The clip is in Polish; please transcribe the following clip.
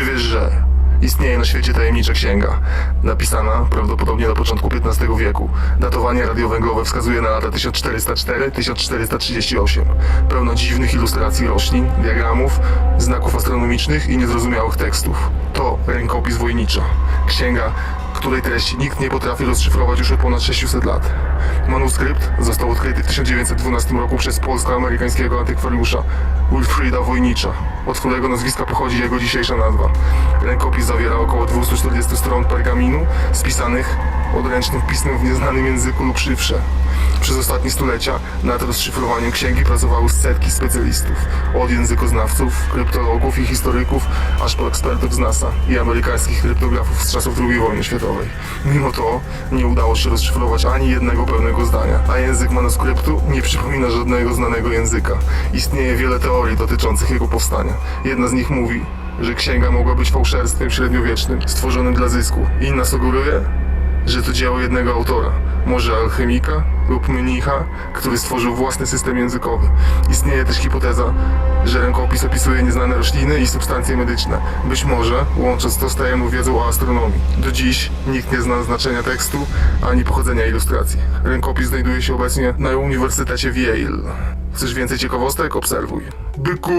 Czy wiesz, że istnieje na świecie tajemnicza księga, napisana prawdopodobnie na początku XV wieku. Datowanie radiowęglowe wskazuje na lata 1404-1438. Pełno dziwnych ilustracji roślin, diagramów, znaków astronomicznych i niezrozumiałych tekstów. To rękopis wojnicza. Księga, której treści nikt nie potrafi rozszyfrować już od ponad 600 lat. Manuskrypt został odkryty w 1912 roku przez polsko-amerykańskiego antykwariusza Wilfrida Wojnicza, od którego nazwiska pochodzi jego dzisiejsza nazwa. Rękopis zawiera około 240 stron pergaminu spisanych odręcznym pismem w nieznanym języku lub szyfrze. Przez ostatnie stulecia nad rozszyfrowaniem księgi pracowały setki specjalistów, od językoznawców, kryptologów i historyków, aż po ekspertów z NASA i amerykańskich kryptografów z czasów II wojny światowej. Mimo to nie udało się rozszyfrować ani jednego pełnego zdania, a język manuskryptu nie przypomina żadnego znanego języka. Istnieje wiele teorii dotyczących jego powstania. Jedna z nich mówi, że księga mogła być fałszerstwem średniowiecznym, stworzonym dla zysku. Inna sugeruje, że to dzieło jednego autora, może alchemika lub mnicha, który stworzył własny system językowy. Istnieje też hipoteza, że rękopis opisuje nieznane rośliny i substancje medyczne, być może łącząc to z tajemną wiedzą o astronomii. Do dziś nikt nie zna znaczenia tekstu ani pochodzenia ilustracji. Rękopis znajduje się obecnie na Uniwersytecie w Yale. Chcesz więcej ciekawostek? Obserwuj. Byku!